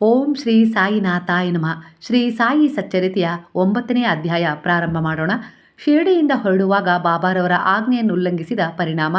ಓಂ ಶ್ರೀ ಸಾಯಿನಾಥಾಯ ನಮಃ. ಶ್ರೀ ಸಾಯಿ ಸಚ್ಚರಿತೆಯ ಒಂಬತ್ತನೇ ಅಧ್ಯಾಯ ಪ್ರಾರಂಭ ಮಾಡೋಣ. ಶಿರಡಿಯಿಂದ ಹೊರಡುವಾಗ ಬಾಬಾರವರ ಆಜ್ಞೆಯನ್ನು ಉಲ್ಲಂಘಿಸಿದ ಪರಿಣಾಮ,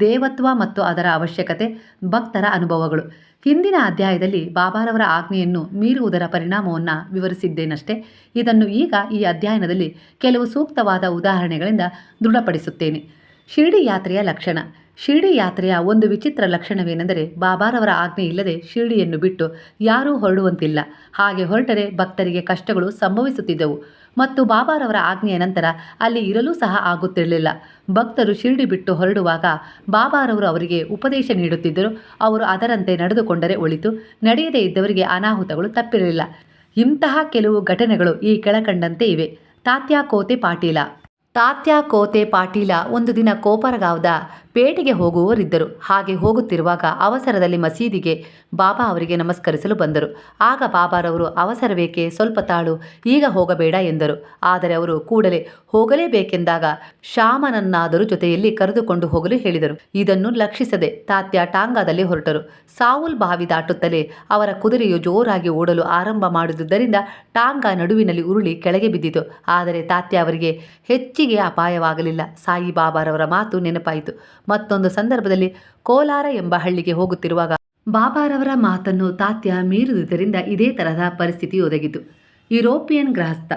ದೇವತ್ವ ಮತ್ತು ಅದರ ಅವಶ್ಯಕತೆ, ಭಕ್ತರ ಅನುಭವಗಳು. ಹಿಂದಿನ ಅಧ್ಯಾಯದಲ್ಲಿ ಬಾಬಾರವರ ಆಜ್ಞೆಯನ್ನು ಮೀರುವುದರ ಪರಿಣಾಮವನ್ನು ವಿವರಿಸಿದ್ದೇನಷ್ಟೇ. ಇದನ್ನು ಈಗ ಈ ಅಧ್ಯಯನದಲ್ಲಿ ಕೆಲವು ಸೂಕ್ತವಾದ ಉದಾಹರಣೆಗಳಿಂದ ದೃಢಪಡಿಸುತ್ತೇನೆ. ಶಿರಡಿ ಯಾತ್ರೆಯ ಲಕ್ಷಣ. ಶಿರಡಿ ಯಾತ್ರೆಯ ಒಂದು ವಿಚಿತ್ರ ಲಕ್ಷಣವೇನೆಂದರೆ ಬಾಬಾರವರ ಆಜ್ಞೆ ಇಲ್ಲದೆ ಶಿರ್ಡಿಯನ್ನು ಬಿಟ್ಟು ಯಾರೂ ಹೊರಡುವಂತಿಲ್ಲ. ಹಾಗೆ ಹೊರಟರೆ ಭಕ್ತರಿಗೆ ಕಷ್ಟಗಳು ಸಂಭವಿಸುತ್ತಿದ್ದವು. ಮತ್ತು ಬಾಬಾರವರ ಆಜ್ಞೆಯ ನಂತರ ಅಲ್ಲಿ ಇರಲು ಸಹ ಆಗುತ್ತಿರಲಿಲ್ಲ. ಭಕ್ತರು ಶಿರಡಿ ಬಿಟ್ಟು ಹೊರಡುವಾಗ ಬಾಬಾರವರು ಅವರಿಗೆ ಉಪದೇಶ ನೀಡುತ್ತಿದ್ದರು. ಅವರು ಅದರಂತೆ ನಡೆದುಕೊಂಡರೆ ಒಳಿತು. ನಡೆಯದೇ ಇದ್ದವರಿಗೆ ಅನಾಹುತಗಳು ತಪ್ಪಿರಲಿಲ್ಲ. ಇಂತಹ ಕೆಲವು ಘಟನೆಗಳು ಈ ಕೆಳಕಂಡಂತೆ ಇವೆ. ತಾತ್ಯಾ ಕೋತೆ ಪಾಟೀಲ. ತಾತ್ಯಾ ಕೋತೆ ಪಾಟೀಲ, ಒಂದು ದಿನ ಕೋಪರಗಾಂವದ ಪೇಟೆಗೆ ಹೋಗುವವರಿದ್ದರು. ಹಾಗೆ ಹೋಗುತ್ತಿರುವಾಗ ಅವಸರದಲ್ಲಿ ಮಸೀದಿಗೆ ಬಾಬಾ ಅವರಿಗೆ ನಮಸ್ಕರಿಸಲು ಬಂದರು. ಆಗ ಬಾಬಾರವರು, ಅವಸರವೇಕೆ? ಸ್ವಲ್ಪ ತಾಳು, ಈಗ ಹೋಗಬೇಡ ಎಂದರು. ಆದರೆ ಅವರು ಕೂಡಲೇ ಹೋಗಲೇಬೇಕೆಂದಾಗ ಶ್ಯಾಮನನ್ನಾದರೂ ಜೊತೆಯಲ್ಲಿ ಕರೆದುಕೊಂಡು ಹೋಗಲು ಹೇಳಿದರು. ಇದನ್ನು ಲಕ್ಷಿಸದೆ ತಾತ್ಯ ಟಾಂಗಾದಲ್ಲಿ ಹೊರಟರು. ಸಾವುಲ್ ಬಾವಿ ದಾಟುತ್ತಲೇ ಅವರ ಕುದುರೆಯು ಜೋರಾಗಿ ಓಡಲು ಆರಂಭ ಮಾಡಿದುದರಿಂದ ಟಾಂಗಾ ನಡುವಿನಲ್ಲಿ ಉರುಳಿ ಕೆಳಗೆ ಬಿದ್ದಿತು. ಆದರೆ ತಾತ್ಯ ಅವರಿಗೆ ಹೆಚ್ಚಿಗೆ ಅಪಾಯವಾಗಲಿಲ್ಲ. ಸಾಯಿ ಬಾಬಾರವರ ಮಾತು ನೆನಪಾಯಿತು. ಮತ್ತೊಂದು ಸಂದರ್ಭದಲ್ಲಿ ಕೋಲಾರ ಎಂಬ ಹಳ್ಳಿಗೆ ಹೋಗುತ್ತಿರುವಾಗ ಬಾಬಾರವರ ಮಾತನ್ನು ತಾತ್ಯ ಮೀರಿದುದರಿಂದ ಇದೇ ತರಹದ ಪರಿಸ್ಥಿತಿ ಒದಗಿತು. ಯುರೋಪಿಯನ್ ಗೃಹಸ್ಥ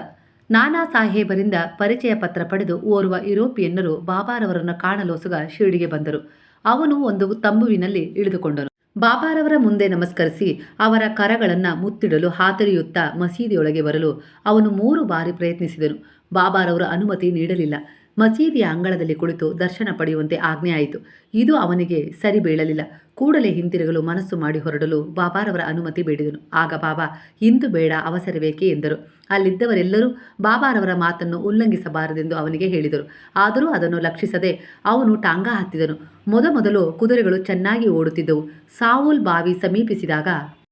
ನಾನಾ ಸಾಹೇಬರಿಂದ ಪರಿಚಯ ಪತ್ರ ಪಡೆದು ಓರ್ವ ಯುರೋಪಿಯನ್ನರು ಬಾಬಾರವರನ್ನು ಕಾಣಲೋಸುಗ ಶಿರಡಿಗೆ ಬಂದರು. ಅವನು ಒಂದು ತಂಬುವಿನಲ್ಲಿ ಇಳಿದುಕೊಂಡನು. ಬಾಬಾರವರ ಮುಂದೆ ನಮಸ್ಕರಿಸಿ ಅವರ ಕರಗಳನ್ನು ಮುತ್ತಿಡಲು ಹಾತರಿಯುತ್ತಾ ಮಸೀದಿಯೊಳಗೆ ಬರಲು ಅವನು ಮೂರು ಬಾರಿ ಪ್ರಯತ್ನಿಸಿದನು. ಬಾಬಾರವರು ಅನುಮತಿ ನೀಡಲಿಲ್ಲ. ಮಸೀದಿಯ ಅಂಗಳದಲ್ಲಿ ಕುಳಿತು ದರ್ಶನ ಪಡೆಯುವಂತೆ ಆಜ್ಞೆಯಾಯಿತು. ಇದು ಅವನಿಗೆ ಸರಿ ಬೀಳಲಿಲ್ಲ. ಕೂಡಲೇ ಹಿಂತಿರುಗಲು ಮನಸ್ಸು ಮಾಡಿ ಹೊರಡಲು ಬಾಬಾರವರ ಅನುಮತಿ ಬೇಡಿದನು. ಆಗ ಬಾಬಾ, ಇಂದು ಬೇಡ, ಅವಸರವೇಕೆ? ಎಂದರು. ಅಲ್ಲಿದ್ದವರೆಲ್ಲರೂ ಬಾಬಾರವರ ಮಾತನ್ನು ಉಲ್ಲಂಘಿಸಬಾರದೆಂದು ಅವನಿಗೆ ಹೇಳಿದರು. ಆದರೂ ಅದನ್ನು ಲಕ್ಷಿಸದೆ ಅವನು ಟಾಂಗ ಹತ್ತಿದನು. ಮೊದಮೊದಲು ಕುದುರೆಗಳು ಚೆನ್ನಾಗಿ ಓಡುತ್ತಿದ್ದವು. ಸಾವುಲ್ ಬಾವಿ ಸಮೀಪಿಸಿದಾಗ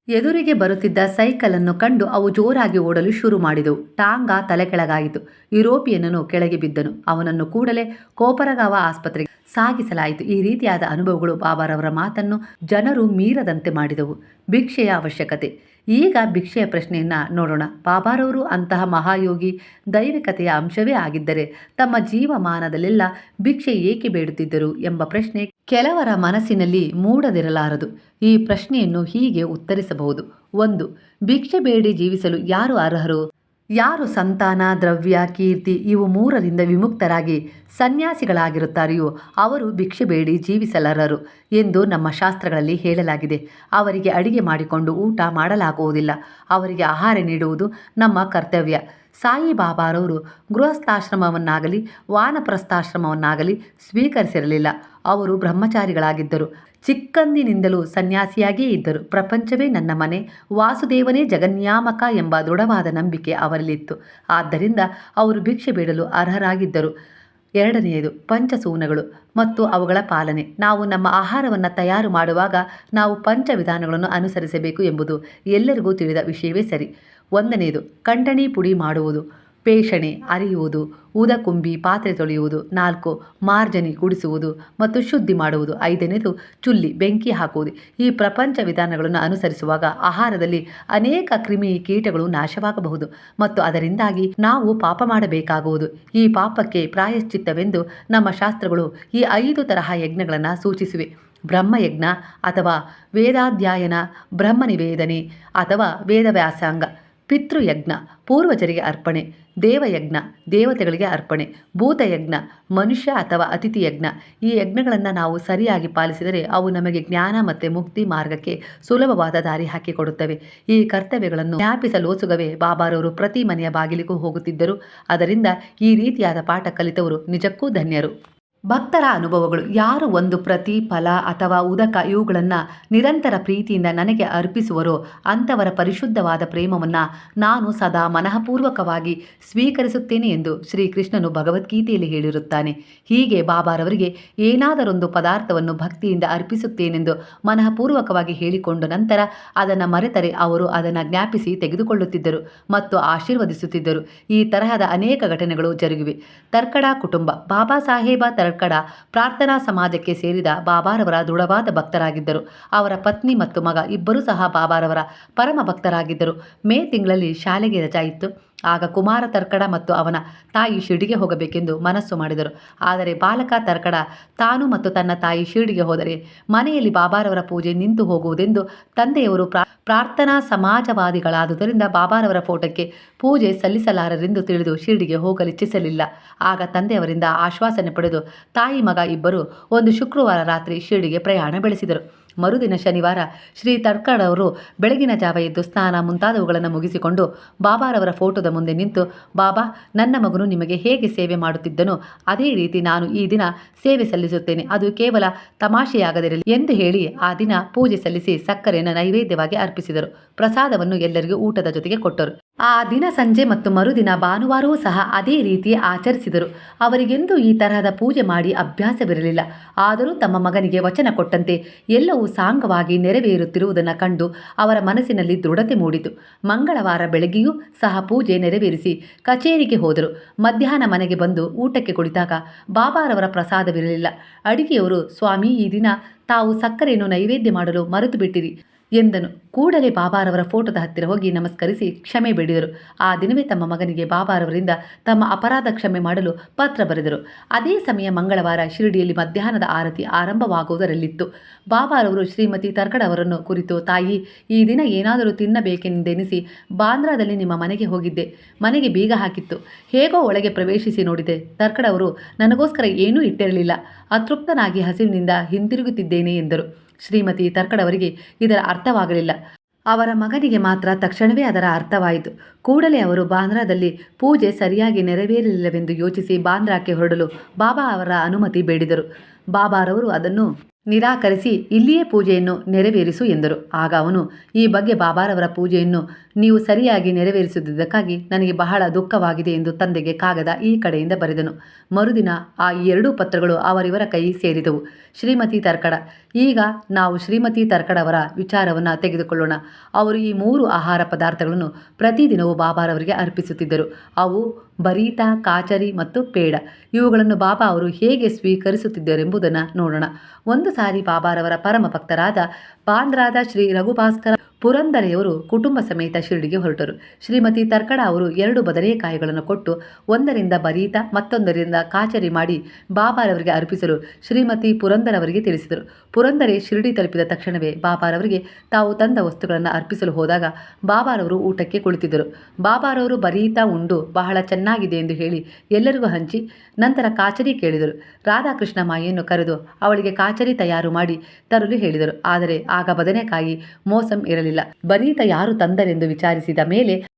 ಎದುರಿಗೆ ಬರುತ್ತಿದ್ದ ಸೈಕಲನ್ನು ಕಂಡು ಅವು ಜೋರಾಗಿ ಓಡಲು ಶುರು ಮಾಡಿದವು. ಟಾಂಗಾ ತಲೆ ಕೆಳಗಾಯಿತು ಯುರೋಪಿಯನ್ನನು ಕೆಳಗೆ ಬಿದ್ದನು. ಅವನನ್ನು ಕೂಡಲೇ ಕೋಪರಗಾವ ಆಸ್ಪತ್ರೆಗೆ ಸಾಗಿಸಲಾಯಿತು. ಈ ರೀತಿಯಾದ ಅನುಭವಗಳು ಬಾಬಾರವರ ಮಾತನ್ನು ಜನರು ಮೀರದಂತೆ ಮಾಡಿದವು. ಭಿಕ್ಷೆಯ ಅವಶ್ಯಕತೆ. ಈಗ ಭಿಕ್ಷೆಯ ಪ್ರಶ್ನೆಯನ್ನು ನೋಡೋಣ. ಬಾಬಾರವರು ಅಂತಹ ಮಹಾಯೋಗಿ ದೈವಿಕತೆಯ ಅಂಶವೇ ಆಗಿದ್ದರೆ ತಮ್ಮ ಜೀವಮಾನದಲ್ಲೆಲ್ಲ ಭಿಕ್ಷೆ ಏಕೆ ಬೇಡುತ್ತಿದ್ದರು ಎಂಬ ಪ್ರಶ್ನೆ ಕೆಲವರ ಮನಸ್ಸಿನಲ್ಲಿ ಮೂಡದಿರಲಾರದು. ಈ ಪ್ರಶ್ನೆಯನ್ನು ಹೀಗೆ ಉತ್ತರಿಸಬಹುದು. ಒಂದು, ಭಿಕ್ಷೆ ಬೇಡಿ ಜೀವಿಸಲು ಯಾರು ಅರ್ಹರು? ಯಾರು ಸಂತಾನ, ದ್ರವ್ಯ, ಕೀರ್ತಿ ಇವು ಮೂರರಿಂದ ವಿಮುಕ್ತರಾಗಿ ಸನ್ಯಾಸಿಗಳಾಗಿರುತ್ತಾರೆಯೋ ಅವರು ಭಿಕ್ಷೆ ಬೇಡಿ ಜೀವಿಸಲರರು ಎಂದು ನಮ್ಮ ಶಾಸ್ತ್ರಗಳಲ್ಲಿ ಹೇಳಲಾಗಿದೆ. ಅವರಿಗೆ ಅಡಿಗೆ ಮಾಡಿಕೊಂಡು ಊಟ ಮಾಡಲಾಗುವುದಿಲ್ಲ. ಅವರಿಗೆ ಆಹಾರ ನೀಡುವುದು ನಮ್ಮ ಕರ್ತವ್ಯ. ಸಾಯಿ ಬಾಬಾರವರು ಗೃಹಸ್ಥಾಶ್ರಮವನ್ನಾಗಲಿ, ವಾನಪ್ರಸ್ಥಾಶ್ರಮವನ್ನಾಗಲಿ ಸ್ವೀಕರಿಸಿರಲಿಲ್ಲ. ಅವರು ಬ್ರಹ್ಮಚಾರಿಗಳಾಗಿದ್ದರು. ಚಿಕ್ಕಂದಿನಿಂದಲೂ ಸನ್ಯಾಸಿಯಾಗಿಯೇ ಇದ್ದರು. ಪ್ರಪಂಚವೇ ನನ್ನ ಮನೆ, ವಾಸುದೇವನೇ ಜಗನ್ಯಾಮಕ ಎಂಬ ದೃಢವಾದ ನಂಬಿಕೆ ಅವರಲ್ಲಿತ್ತು. ಆದ್ದರಿಂದ ಅವರು ಭಿಕ್ಷೆ ಬೇಡಲು ಅರ್ಹರಾಗಿದ್ದರು. ಎರಡನೆಯದು, ಪಂಚಸೂನಗಳು ಮತ್ತು ಅವುಗಳ ಪಾಲನೆ. ನಾವು ನಮ್ಮ ಆಹಾರವನ್ನು ತಯಾರು ಮಾಡುವಾಗ ನಾವು ಪಂಚವಿಧಾನಗಳನ್ನು ಅನುಸರಿಸಬೇಕು ಎಂಬುದು ಎಲ್ಲರಿಗೂ ತಿಳಿದ ವಿಷಯವೇ ಸರಿ. ಒಂದನೆಯದು ಕಂಟಣಿ ಪುಡಿ ಮಾಡುವುದು. ಪೇಷಣೆ, ಅರಿಯುವುದು. ಊದಕುಂಬಿ ಪಾತ್ರೆ ತೊಳೆಯುವುದು. ನಾಲ್ಕು, ಮಾರ್ಜನಿ ಗುಡಿಸುವುದು ಮತ್ತು ಶುದ್ಧಿ ಮಾಡುವುದು. ಐದನೇದು, ಚುಲ್ಲಿ, ಬೆಂಕಿ ಹಾಕುವುದು. ಈ ಪ್ರಪಂಚ ವಿಧಾನಗಳನ್ನು ಅನುಸರಿಸುವಾಗ ಆಹಾರದಲ್ಲಿ ಅನೇಕ ಕ್ರಿಮಿ ಕೀಟಗಳು ನಾಶವಾಗಬಹುದು ಮತ್ತು ಅದರಿಂದಾಗಿ ನಾವು ಪಾಪ ಮಾಡಬೇಕಾಗುವುದು. ಈ ಪಾಪಕ್ಕೆ ಪ್ರಾಯಶ್ಚಿತ್ತವೆಂದು ನಮ್ಮ ಶಾಸ್ತ್ರಗಳು ಈ ಐದು ತರಹ ಯಜ್ಞಗಳನ್ನು ಸೂಚಿಸಿವೆ. ಬ್ರಹ್ಮಯಜ್ಞ ಅಥವಾ ವೇದಾಧ್ಯಯನ, ಬ್ರಹ್ಮನಿವೇದನೆ ಅಥವಾ ವೇದವ್ಯಾಸಂಗ. ಪಿತೃಯಜ್ಞ, ಪೂರ್ವಜರಿಗೆ ಅರ್ಪಣೆ, ದೇವಯಜ್ಞ, ದೇವತೆಗಳಿಗೆ ಅರ್ಪಣೆ, ಭೂತಯಜ್ಞ, ಮನುಷ್ಯ ಅಥವಾ ಅತಿಥಿ ಯಜ್ಞ ಈ ಯಜ್ಞಗಳನ್ನು ನಾವು ಸರಿಯಾಗಿ ಪಾಲಿಸಿದರೆ ಅವು ನಮಗೆ ಜ್ಞಾನ ಮತ್ತು ಮುಕ್ತಿ ಮಾರ್ಗಕ್ಕೆ ಸುಲಭವಾದ ದಾರಿ ಹಾಕಿಕೊಡುತ್ತವೆ. ಈ ಕರ್ತವ್ಯಗಳನ್ನು ಜ್ಞಾಪಿಸಲೋಸುಗವೇ ಬಾಬಾರವರು ಪ್ರತಿ ಮನೆಯ ಬಾಗಿಲಿಗೂ ಹೋಗುತ್ತಿದ್ದರು. ಅದರಿಂದ ಈ ರೀತಿಯಾದ ಪಾಠ ಕಲಿತವರು ನಿಜಕ್ಕೂ ಧನ್ಯರು. ಭಕ್ತರ ಅನುಭವಗಳು. ಯಾರು ಒಂದು ಪ್ರತಿ ಫಲ ಅಥವಾ ಉದಕ ಇವುಗಳನ್ನು ನಿರಂತರ ಪ್ರೀತಿಯಿಂದ ನನಗೆ ಅರ್ಪಿಸುವರೋ ಅಂಥವರ ಪರಿಶುದ್ಧವಾದ ಪ್ರೇಮವನ್ನು ನಾನು ಸದಾ ಮನಃಪೂರ್ವಕವಾಗಿ ಸ್ವೀಕರಿಸುತ್ತೇನೆ ಎಂದು ಶ್ರೀಕೃಷ್ಣನು ಭಗವದ್ಗೀತೆಯಲ್ಲಿ ಹೇಳಿರುತ್ತಾನೆ. ಹೀಗೆ ಬಾಬಾರವರಿಗೆ ಏನಾದರೊಂದು ಪದಾರ್ಥವನ್ನು ಭಕ್ತಿಯಿಂದ ಅರ್ಪಿಸುತ್ತೇನೆಂದು ಮನಃಪೂರ್ವಕವಾಗಿ ಹೇಳಿಕೊಂಡ ನಂತರ ಅದನ್ನು ಮರೆತರೆ ಅವರು ಅದನ್ನು ಜ್ಞಾಪಿಸಿ ತೆಗೆದುಕೊಳ್ಳುತ್ತಿದ್ದರು ಮತ್ತು ಆಶೀರ್ವದಿಸುತ್ತಿದ್ದರು. ಈ ತರಹದ ಅನೇಕ ಘಟನೆಗಳು ಜರುಗಿವೆ. ತರ್ಕಡ ಕುಟುಂಬ. ಬಾಬಾ ಸಾಹೇಬ ತರ್ಕಡ ಪ್ರಾರ್ಥನಾ ಸಮಾಜಕ್ಕೆ ಸೇರಿದ ಬಾಬಾರವರ ದೃಢವಾದ ಭಕ್ತರಾಗಿದ್ದರು. ಅವರ ಪತ್ನಿ ಮತ್ತು ಮಗ ಇಬ್ಬರೂ ಸಹ ಬಾಬಾರವರ ಪರಮ ಭಕ್ತರಾಗಿದ್ದರು. ಮೇ ತಿಂಗಳಲ್ಲಿ ಶಾಲೆಗೆ ರಜಾ ಆಗ ಕುಮಾರ ತರ್ಕಡ ಮತ್ತು ಅವನ ತಾಯಿ ಶಿರ್ಡಿಗೆ ಹೋಗಬೇಕೆಂದು ಮನಸ್ಸು ಮಾಡಿದರು. ಆದರೆ ಬಾಲಕ ತರ್ಕಡ ತಾನು ಮತ್ತು ತನ್ನ ತಾಯಿ ಶಿರ್ಡಿಗೆ ಹೋದರೆ ಮನೆಯಲ್ಲಿ ಬಾಬಾರವರ ಪೂಜೆ ನಿಂತು ಹೋಗುವುದೆಂದು ತಂದೆಯವರು ಪ್ರಾ, ಪ್ರಾರ್ಥನಾ ಸಮಾಜವಾದಿಗಳಾದುದರಿಂದ ಬಾಬಾರವರ ಫೋಟೋಕ್ಕೆ ಪೂಜೆ ಸಲ್ಲಿಸಲಾರರೆಂದು ತಿಳಿದು ಶಿರ್ಡಿಗೆ ಹೋಗಲಿಚ್ಛಿಸಲಿಲ್ಲ ಆಗ ತಂದೆಯವರಿಂದ ಆಶ್ವಾಸನೆ ಪಡೆದು ತಾಯಿ ಮಗ ಇಬ್ಬರು ಒಂದು ಶುಕ್ರವಾರ ರಾತ್ರಿ ಶಿರ್ಡಿಗೆ ಪ್ರಯಾಣ ಬೆಳೆಸಿದರು. ಮರುದಿನ ಶನಿವಾರ ಶ್ರೀ ತರ್ಕಡವರು ಬೆಳಗಿನ ಜಾವ ಎದ್ದು ಸ್ನಾನ ಮುಂತಾದವುಗಳನ್ನು ಮುಗಿಸಿಕೊಂಡು ಬಾಬಾರವರ ಫೋಟೋದ ಮುಂದೆ ನಿಂತು, ಬಾಬಾ, ನನ್ನ ಮಗನು ನಿಮಗೆ ಹೇಗೆ ಸೇವೆ ಮಾಡುತ್ತಿದ್ದನೋ? ಅದೇ ರೀತಿ ನಾನು ಈ ದಿನ ಸೇವೆ ಸಲ್ಲಿಸುತ್ತೇನೆ. ಅದು ಕೇವಲ ತಮಾಷೆಯಾಗದಿರಲಿ ಎಂದು ಹೇಳಿ ಆ ದಿನ ಪೂಜೆ ಸಲ್ಲಿಸಿ ಸಕ್ಕರೆಯನ್ನು ನೈವೇದ್ಯವಾಗಿ ಅರ್ಪಿಸಿದರು. ಪ್ರಸಾದವನ್ನು ಎಲ್ಲರಿಗೂ ಊಟದ ಜೊತೆಗೆ ಕೊಟ್ಟರು. ಆ ದಿನ ಸಂಜೆ ಮತ್ತು ಮರುದಿನ ಭಾನುವಾರವೂ ಸಹ ಅದೇ ರೀತಿ ಆಚರಿಸಿದರು. ಅವರಿಗೆಂದೂ ಈ ತರಹದ ಪೂಜೆ ಮಾಡಿ ಅಭ್ಯಾಸವಿರಲಿಲ್ಲ. ಆದರೂ ತಮ್ಮ ಮಗನಿಗೆ ವಚನ ಕೊಟ್ಟಂತೆ ಎಲ್ಲವೂ ಸಾಂಗವಾಗಿ ನೆರವೇರುತ್ತಿರುವುದನ್ನು ಕಂಡು ಅವರ ಮನಸ್ಸಿನಲ್ಲಿ ದೃಢತೆ ಮೂಡಿತು. ಮಂಗಳವಾರ ಬೆಳಗ್ಗೆಯೂ ಸಹ ಪೂಜೆ ನೆರವೇರಿಸಿ ಕಚೇರಿಗೆ ಹೋದರು. ಮಧ್ಯಾಹ್ನ ಮನೆಗೆ ಬಂದು ಊಟಕ್ಕೆ ಕುಳಿತಾಗ ಬಾಬಾರವರ ಪ್ರಸಾದವಿರಲಿಲ್ಲ. ಅಡಿಗೆಯವರು, ಸ್ವಾಮಿ, ಈ ದಿನ ತಾವು ಸಕ್ಕರೆಯನ್ನು ನೈವೇದ್ಯ ಮಾಡಲು ಮರೆತು ಬಿಟ್ಟಿರಿ. ಎಂದನು. ಕೂಡಲೇ ಬಾಬಾರವರ ಫೋಟೋದ ಹತ್ತಿರ ಹೋಗಿ ನಮಸ್ಕರಿಸಿ ಕ್ಷಮೆ ಬೇಡಿದರು. ಆ ದಿನವೇ ತಮ್ಮ ಮಗನಿಗೆ ಬಾಬಾರವರಿಂದ ತಮ್ಮ ಅಪರಾಧ ಕ್ಷಮೆ ಮಾಡಲು ಪತ್ರ ಬರೆದರು. ಅದೇ ಸಮಯ ಮಂಗಳವಾರ ಶಿರಡಿಯಲ್ಲಿ ಮಧ್ಯಾಹ್ನದ ಆರತಿ ಆರಂಭವಾಗುವುದರಲ್ಲಿತ್ತು. ಬಾಬಾರವರು ಶ್ರೀಮತಿ ತರ್ಕಡ ಅವರನ್ನು ಕುರಿತು, ತಾಯಿ, ಈ ದಿನ ಏನಾದರೂ ತಿನ್ನಬೇಕೆಂದೆನಿಸಿ ಬಾಂದ್ರಾದಲ್ಲಿ ನಿಮ್ಮ ಮನೆಗೆ ಹೋಗಿದ್ದೆ. ಮನೆಗೆ ಬೀಗ ಹಾಕಿತ್ತು. ಹೇಗೋ ಒಳಗೆ ಪ್ರವೇಶಿಸಿ ನೋಡಿದೆ. ತರ್ಕಡವರು ನನಗೋಸ್ಕರ ಏನೂ ಇಟ್ಟಿರಲಿಲ್ಲ. ಅತೃಪ್ತನಾಗಿ ಹಸಿವಿನಿಂದ ಹಿಂತಿರುಗುತ್ತಿದ್ದೇನೆ ಎಂದರು. ಶ್ರೀಮತಿ ತರ್ಕಡವರಿಗೆ ಇದರ ಅರ್ಥವಾಗಲಿಲ್ಲ. ಅವರ ಮಗನಿಗೆ ಮಾತ್ರ ತಕ್ಷಣವೇ ಅದರ ಅರ್ಥವಾಯಿತು. ಕೂಡಲೇ ಅವರು ಬಾಂದ್ರಾದಲ್ಲಿ ಪೂಜೆ ಸರಿಯಾಗಿ ನೆರವೇರಲಿಲ್ಲವೆಂದು ಯೋಚಿಸಿ ಬಾಂದ್ರಾಕ್ಕೆ ಹೊರಡಲು ಬಾಬಾ ಅವರ ಅನುಮತಿ ಬೇಡಿದರು. ಬಾಬಾರವರು ಅದನ್ನು ನಿರಾಕರಿಸಿ ಇಲ್ಲಿಯೇ ಪೂಜೆಯನ್ನು ನೆರವೇರಿಸು ಎಂದರು. ಆಗ ಅವನು ಈ ಬಗ್ಗೆ ಬಾಬಾರವರ ಪೂಜೆಯನ್ನು ನೀವು ಸರಿಯಾಗಿ ನೆರವೇರಿಸುವುದಕ್ಕಾಗಿ ನನಗೆ ಬಹಳ ದುಃಖವಾಗಿದೆ ಎಂದು ತಂದೆಗೆ ಕಾಗದ ಈ ಕಡೆಯಿಂದ ಬರೆದನು. ಮರುದಿನ ಆ ಎರಡೂ ಪತ್ರಗಳು ಅವರಿವರ ಕೈ ಸೇರಿದವು. ಶ್ರೀಮತಿ ತರ್ಕಡ, ಈಗ ನಾವು ಶ್ರೀಮತಿ ತರ್ಕಡವರ ವಿಚಾರವನ್ನು ತೆಗೆದುಕೊಳ್ಳೋಣ. ಅವರು ಈ ಮೂರು ಆಹಾರ ಪದಾರ್ಥಗಳನ್ನು ಪ್ರತಿದಿನವೂ ಬಾಬಾರವರಿಗೆ ಅರ್ಪಿಸುತ್ತಿದ್ದರು. ಅವು ಬರೀತ ಕಾಚರಿ ಮತ್ತು ಪೇಡ. ಇವುಗಳನ್ನು ಬಾಬಾ ಅವರು ಹೇಗೆ ಸ್ವೀಕರಿಸುತ್ತಿದ್ದರೆಂಬುದನ್ನು ನೋಡೋಣ. ಒಂದು ಸಾರಿ ಬಾಬಾರವರ ಪರಮ ಭಕ್ತರಾದ ಬಾಂದ್ರಾದ ಶ್ರೀ ರಘುಭಾಸ್ಕರ ಪುರಂದರೆಯವರು ಕುಟುಂಬ ಸಮೇತ ಶಿರಡಿಗೆ ಹೊರಟರು. ಶ್ರೀಮತಿ ತರ್ಕಡ ಅವರು ಎರಡು ಬದನೆಕಾಯಿಗಳನ್ನು ಕೊಟ್ಟು ಒಂದರಿಂದ ಬರೀತ ಮತ್ತೊಂದರಿಂದ ಕಾಚರಿ ಮಾಡಿ ಬಾಬಾರವರಿಗೆ ಅರ್ಪಿಸಲು ಶ್ರೀಮತಿ ಪುರಂದರವರಿಗೆ ತಿಳಿಸಿದರು. ಪುರಂದರೆ ಶಿರಡಿ ತಲುಪಿದ ತಕ್ಷಣವೇ ಬಾಬಾರವರಿಗೆ ತಾವು ತಂದ ವಸ್ತುಗಳನ್ನು ಅರ್ಪಿಸಲು ಹೋದಾಗ ಬಾಬಾರವರು ಊಟಕ್ಕೆ ಕುಳಿತಿದ್ದರು. ಬಾಬಾರವರು ಬರೀತ ಉಂಡು, ಬಹಳ ಚೆನ್ನಾಗಿದೆ ಎಂದು ಹೇಳಿ ಎಲ್ಲರಿಗೂ ಹಂಚಿ ನಂತರ ಕಾಚರಿ ಕೇಳಿದರು. ರಾಧಾಕೃಷ್ಣ ಮಾಯಿಯನ್ನು ಕರೆದು ಅವಳಿಗೆ ಕಾಚರಿ ತಯಾರು ಮಾಡಿ ತರಲು ಹೇಳಿದರು. ಆದರೆ ಆಗ ಬದನೆಕಾಯಿ ಮೋಸಂ ಇರಲಿಲ್ಲ. ಬರೀತ ಯಾರು ತಂದರೆಂದು ವಿಚಾರಿಸಿದ ಮೇಲೆ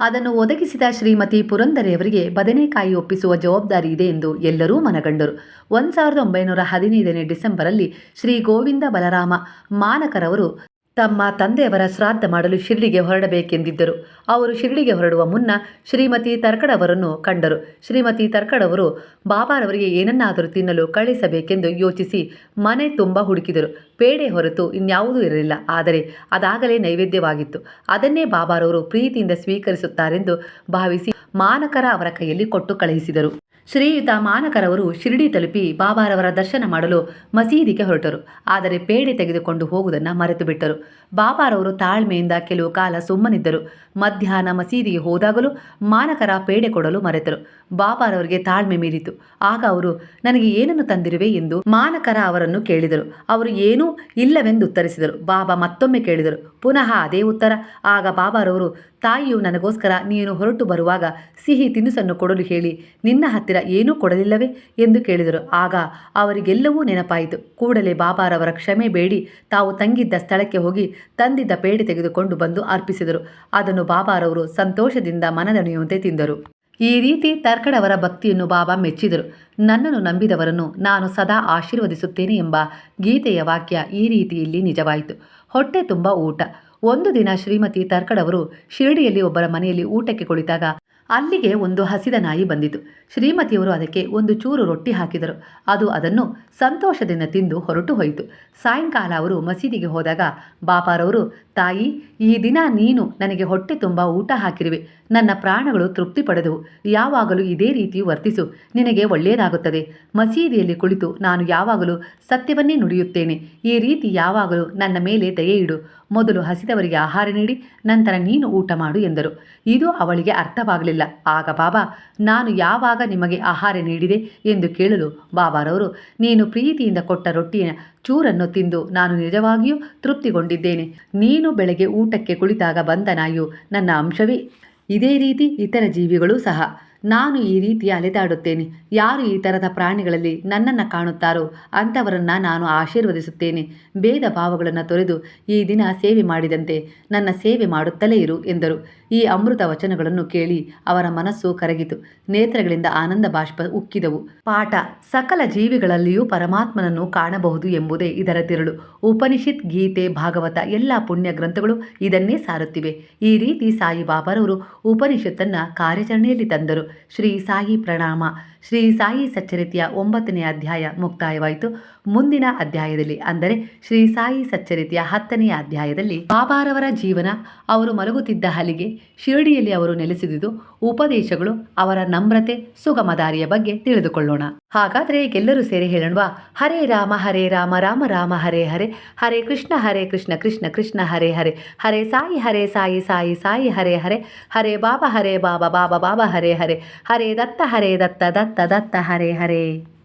ಅದನ್ನು ಒದಗಿಸಿದ ಶ್ರೀಮತಿ ಪುರಂದರೆಯವರಿಗೆ ಬದನೆಕಾಯಿ ಒಪ್ಪಿಸುವ ಜವಾಬ್ದಾರಿ ಇದೆ ಎಂದು ಎಲ್ಲರೂ ಮನಗಂಡರು. ಒಂದು ಸಾವಿರದ ಒಂಬೈನೂರ ಹದಿನೈದನೇ ಡಿಸೆಂಬರಲ್ಲಿ ಶ್ರೀ ಗೋವಿಂದ ಬಲರಾಮ ಮಾನಕರವರು ತಮ್ಮ ತಂದೆಯವರ ಶ್ರಾದ್ದ ಮಾಡಲು ಶಿರ್ಡಿಗೆ ಹೊರಡಬೇಕೆಂದಿದ್ದರು. ಅವರು ಶಿರ್ಡಿಗೆ ಹೊರಡುವ ಮುನ್ನ ಶ್ರೀಮತಿ ತರ್ಕಡವರನ್ನು ಕಂಡರು. ಶ್ರೀಮತಿ ತರ್ಕಡವರು ಬಾಬಾರವರಿಗೆ ಏನನ್ನಾದರೂ ತಿನ್ನಲು ಕಳಿಸಬೇಕೆಂದು ಯೋಚಿಸಿ ಮನೆ ತುಂಬ ಹುಡುಕಿದರು. ಪೇಡೆ ಹೊರತು ಇನ್ಯಾವುದೂ ಇರಲಿಲ್ಲ. ಆದರೆ ಅದಾಗಲೇ ನೈವೇದ್ಯವಾಗಿತ್ತು. ಅದನ್ನೇ ಬಾಬಾರವರು ಪ್ರೀತಿಯಿಂದ ಸ್ವೀಕರಿಸುತ್ತಾರೆಂದು ಭಾವಿಸಿ ಮಾನಕರ ಅವರ ಕೈಯಲ್ಲಿ ಕೊಟ್ಟು ಕಳುಹಿಸಿದರು. ಶ್ರೀಯುತ ಮಾನಕರವರು ಶಿರಡಿ ತಲುಪಿ ಬಾಬಾರವರ ದರ್ಶನ ಮಾಡಲು ಮಸೀದಿಗೆ ಹೊರಟರು. ಆದರೆ ಪೇಡೆ ತೆಗೆದುಕೊಂಡು ಹೋಗುವುದನ್ನು ಮರೆತು ಬಿಟ್ಟರು ಬಾಬಾರವರು ತಾಳ್ಮೆಯಿಂದ ಕೆಲವು ಕಾಲ ಸುಮ್ಮನಿದ್ದರು. ಮಧ್ಯಾಹ್ನ ಮಸೀದಿಗೆ ಹೋದಾಗಲೂ ಮಾನಕರ ಪೇಡೆ ಕೊಡಲು ಮರೆತರು. ಬಾಬಾರವರಿಗೆ ತಾಳ್ಮೆ ಮೀರಿತು. ಆಗ ಅವರು, ನನಗೆ ಏನನ್ನು ತಂದಿರುವೆ? ಎಂದು ಮಾನಕರ ಅವರನ್ನು ಕೇಳಿದರು. ಅವರು, ಏನೂ ಇಲ್ಲವೆಂದು ಉತ್ತರಿಸಿದರು. ಬಾಬಾ ಮತ್ತೊಮ್ಮೆ ಕೇಳಿದರು. ಪುನಃ ಅದೇ ಉತ್ತರ. ಆಗ ಬಾಬಾರವರು, ತಾಯಿಯು ನನಗೋಸ್ಕರ ನೀನು ಹೊರಟು ಬರುವಾಗ ಸಿಹಿ ತಿನಿಸನ್ನು ಕೊಡಲು ಹೇಳಿ, ನಿನ್ನ ಹತ್ತಿರ ಏನೂ ಕೊಡಲಿಲ್ಲವೇ ಎಂದು ಕೇಳಿದರು. ಆಗ ಅವರಿಗೆಲ್ಲವೂ ನೆನಪಾಯಿತು. ಕೂಡಲೇ ಬಾಬಾರವರ ಕ್ಷಮೆ ಬೇಡಿ, ತಾವು ತಂಗಿದ್ದ ಸ್ಥಳಕ್ಕೆ ಹೋಗಿ ತಂದಿದ್ದ ಪೇಡೆ ತೆಗೆದುಕೊಂಡು ಬಂದು ಅರ್ಪಿಸಿದರು. ಅದನ್ನು ಬಾಬಾರವರು ಸಂತೋಷದಿಂದ ಮನದಣಿಯುವಂತೆ ತಿಂದರು. ಈ ರೀತಿ ತರ್ಕಡವರ ಭಕ್ತಿಯನ್ನು ಬಾಬಾ ಮೆಚ್ಚಿದರು. ನನ್ನನ್ನು ನಂಬಿದವರನ್ನು ನಾನು ಸದಾ ಆಶೀರ್ವದಿಸುತ್ತೇನೆ ಎಂಬ ಗೀತೆಯ ವಾಕ್ಯ ಈ ರೀತಿಯಲ್ಲಿ ನಿಜವಾಯಿತು. ಹೊಟ್ಟೆ ತುಂಬ ಊಟ. ಒಂದು ದಿನ ಶ್ರೀಮತಿ ತರ್ಕಡವರು ಶಿರಡಿಯಲ್ಲಿ ಒಬ್ಬರ ಮನೆಯಲ್ಲಿ ಊಟಕ್ಕೆ ಕುಳಿತಾಗ ಅಲ್ಲಿಗೆ ಒಂದು ಹಸಿದ ನಾಯಿ ಬಂದಿತು. ಶ್ರೀಮತಿಯವರು ಅದಕ್ಕೆ ಒಂದು ಚೂರು ರೊಟ್ಟಿ ಹಾಕಿದರು. ಅದು ಅದನ್ನು ಸಂತೋಷದಿಂದ ತಿಂದು ಹೊರಟು ಹೋಯಿತು. ಸಾಯಂಕಾಲ ಅವರು ಮಸೀದಿಗೆ ಹೋದಾಗ, ಬಾಪಾರವರು, ತಾಯಿ, ಈ ದಿನ ನೀನು ನನಗೆ ಹೊಟ್ಟೆ ತುಂಬ ಊಟ ಹಾಕಿರುವೆ. ನನ್ನ ಪ್ರಾಣಗಳು ತೃಪ್ತಿ ಪಡೆದವು. ಯಾವಾಗಲೂ ಇದೇ ರೀತಿ ವರ್ತಿಸು. ನಿನಗೆ ಒಳ್ಳೆಯದಾಗುತ್ತದೆ. ಮಸೀದಿಯಲ್ಲಿ ಕುಳಿತು ನಾನು ಯಾವಾಗಲೂ ಸತ್ಯವನ್ನೇ ನುಡಿಯುತ್ತೇನೆ. ಈ ರೀತಿ ಯಾವಾಗಲೂ ನನ್ನ ಮೇಲೆ ದಯೆ ಇಡು ಮೊದಲು ಹಸಿದವರಿಗೆ ಆಹಾರ ನೀಡಿ, ನಂತರ ನೀನು ಊಟ ಮಾಡು ಎಂದರು. ಇದು ಅವಳಿಗೆ ಅರ್ಥವಾಗಲಿಲ್ಲ. ಆಗ ಬಾಬಾ, ನಾನು ಯಾವಾಗ ನಿಮಗೆ ಆಹಾರ ನೀಡಿದೆ ಎಂದು ಕೇಳಲು ಬಾಬಾರವರು, ನೀನು ಪ್ರೀತಿಯಿಂದ ಕೊಟ್ಟ ರೊಟ್ಟಿಯ ಚೂರನ್ನು ತಿಂದು ನಾನು ನಿಜವಾಗಿಯೂ ತೃಪ್ತಿಗೊಂಡಿದ್ದೇನೆ. ನೀನು ಬೆಳಗ್ಗೆ ಊಟಕ್ಕೆ ಕುಳಿತಾಗ ಬಂದ ನಾಯು ನನ್ನ ಅಂಶವೇ. ಇದೇ ರೀತಿ ಇತರ ಜೀವಿಗಳೂ ಸಹ. ನಾನು ಈ ರೀತಿ ಅಲೆದಾಡುತ್ತೇನೆ. ಯಾರು ಈ ಥರದ ಪ್ರಾಣಿಗಳಲ್ಲಿ ನನ್ನನ್ನು ಕಾಣುತ್ತಾರೋ ಅಂಥವರನ್ನು ನಾನು ಆಶೀರ್ವದಿಸುತ್ತೇನೆ. ಭೇದ ಭಾವಗಳನ್ನು ತೊರೆದು ಈ ದಿನ ಸೇವೆ ಮಾಡಿದಂತೆ ನನ್ನ ಸೇವೆ ಮಾಡುತ್ತಲೇ ಇರು ಎಂದರು. ಈ ಅಮೃತ ವಚನಗಳನ್ನು ಕೇಳಿ ಅವರ ಮನಸ್ಸು ಕರಗಿತು. ನೇತ್ರಗಳಿಂದ ಆನಂದ ಬಾಷ್ಪ ಉಕ್ಕಿದವು. ಪಾಠ. ಸಕಲ ಜೀವಿಗಳಲ್ಲಿಯೂ ಪರಮಾತ್ಮನನ್ನು ಕಾಣಬಹುದು ಎಂಬುದೇ ಇದರ ತಿರುಳು. ಉಪನಿಷತ್, ಗೀತೆ, ಭಾಗವತ ಎಲ್ಲ ಪುಣ್ಯ ಗ್ರಂಥಗಳು ಇದನ್ನೇ ಸಾರುತ್ತಿವೆ. ಈ ರೀತಿ ಸಾಯಿಬಾಬಾರವರು ಉಪನಿಷತ್ತನ್ನು ಕಾರ್ಯಾಚರಣೆಯಲ್ಲಿ ತಂದರು. ಶ್ರೀ ಸಾಯಿ ಪ್ರಣಾಮ. ಶ್ರೀ ಸಾಯಿ ಸಚ್ಚರಿತೆಯ ಒಂಬತ್ತನೇ ಅಧ್ಯಾಯ ಮುಕ್ತಾಯವಾಯಿತು. ಮುಂದಿನ ಅಧ್ಯಾಯದಲ್ಲಿ ಅಂದರೆ ಶ್ರೀ ಸಾಯಿ ಸಚ್ಚರಿತೆಯ ಹತ್ತನೆಯ ಅಧ್ಯಾಯದಲ್ಲಿ ಬಾಬಾರವರ ಜೀವನ, ಅವರು ಮಲಗುತ್ತಿದ್ದ ಹಲಿಗೆ, ಶಿರಡಿಯಲ್ಲಿ ಅವರು ನೆಲೆಸಿದುದು, ಉಪದೇಶಗಳು, ಅವರ ನಮ್ರತೆ, ಸುಗಮದಾರಿಯ ಬಗ್ಗೆ ತಿಳಿದುಕೊಳ್ಳೋಣ. ಹಾಗಾದರೆ ಎಲ್ಲರೂ ಸೇರಿ ಹೇಳೋಣವಾ? ಹರೇ ರಾಮ ಹರೇ ರಾಮ ರಾಮ ರಾಮ, ಹರೇ ಹರೇ ಹರೇ ಕೃಷ್ಣ ಹರೇ ಕೃಷ್ಣ ಕೃಷ್ಣ ಕೃಷ್ಣ, ಹರೇ ಹರೇ ಹರೇ ಸಾಯಿ ಹರೇ ಸಾಯಿ ಸಾಯಿ ಸಾಯಿ, ಹರೇ ಹರೇ ಹರೇ ಬಾಬಾ ಹರೇ ಬಾಬಾ ಬಾಬಾ ಬಾಬಾ, ಹರೇ ಹರೇ ಹರೇ ದತ್ತ ಹರೇ ದತ್ತ ದತ್ತ ದತ್ತ ಹರೇ ಹರೇ